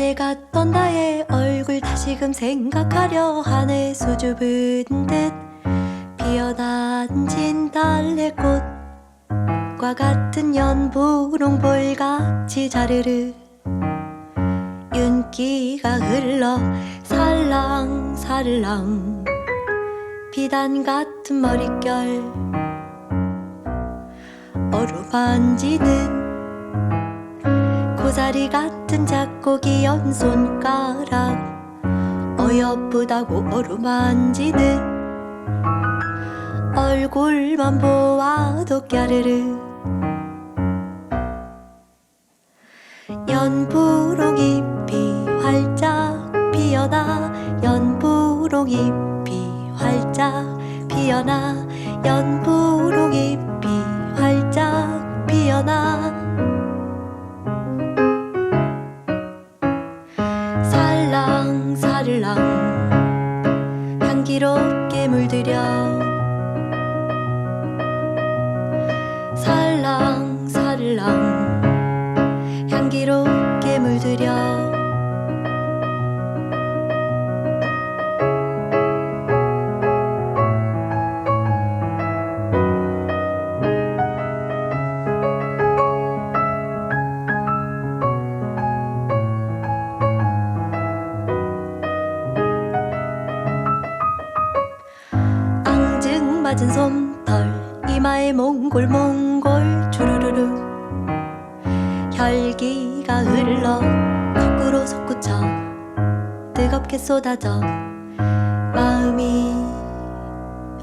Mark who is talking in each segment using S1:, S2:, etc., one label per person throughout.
S1: 오래 갔던 나의 얼굴 다시금 생각하려 하네. 수줍은 듯 피어다진 달래꽃과 같은 연분홍 볼같이 자르르 윤기가 흘러 살랑살랑 비단 같은 머릿결 어루만지는 고사리 같은 작고 귀여운 손가락. 어여쁘다고 어루만지는 얼굴만 보아도 까르르. 연분홍 잎이 활짝 피어나 연분홍 잎이 활짝 피어나 연분홍 잎이 활짝 피어나 물들여. 살랑살랑 맞은 솜털 이마에 몽골 몽골 주르르르. 혈기가 흘러 거꾸로 솟구쳐 뜨겁게 쏟아져 마음이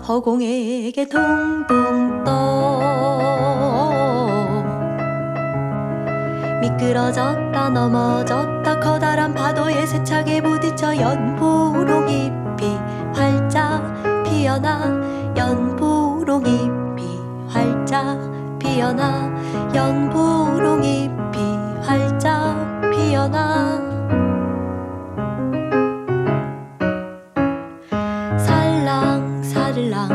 S1: 허공에게 동동 떠. 미끄러졌다 넘어졌다 커다란 파도에 세차게 부딪혀 연보롱 잎이 활짝 피어나 연보롱 잎이 활짝 피어나 연보롱 잎이 활짝 피어나. 살랑살랑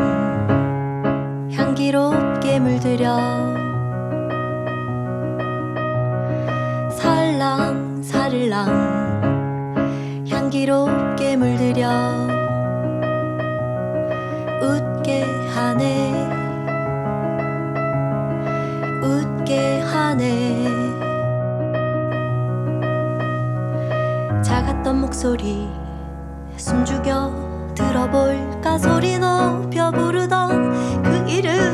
S1: 향기롭게 물들여. 살랑살랑 향기롭게 물들여 하네 작았던 목소리 숨죽여 들어볼까 소리 높여 부르던 그 이름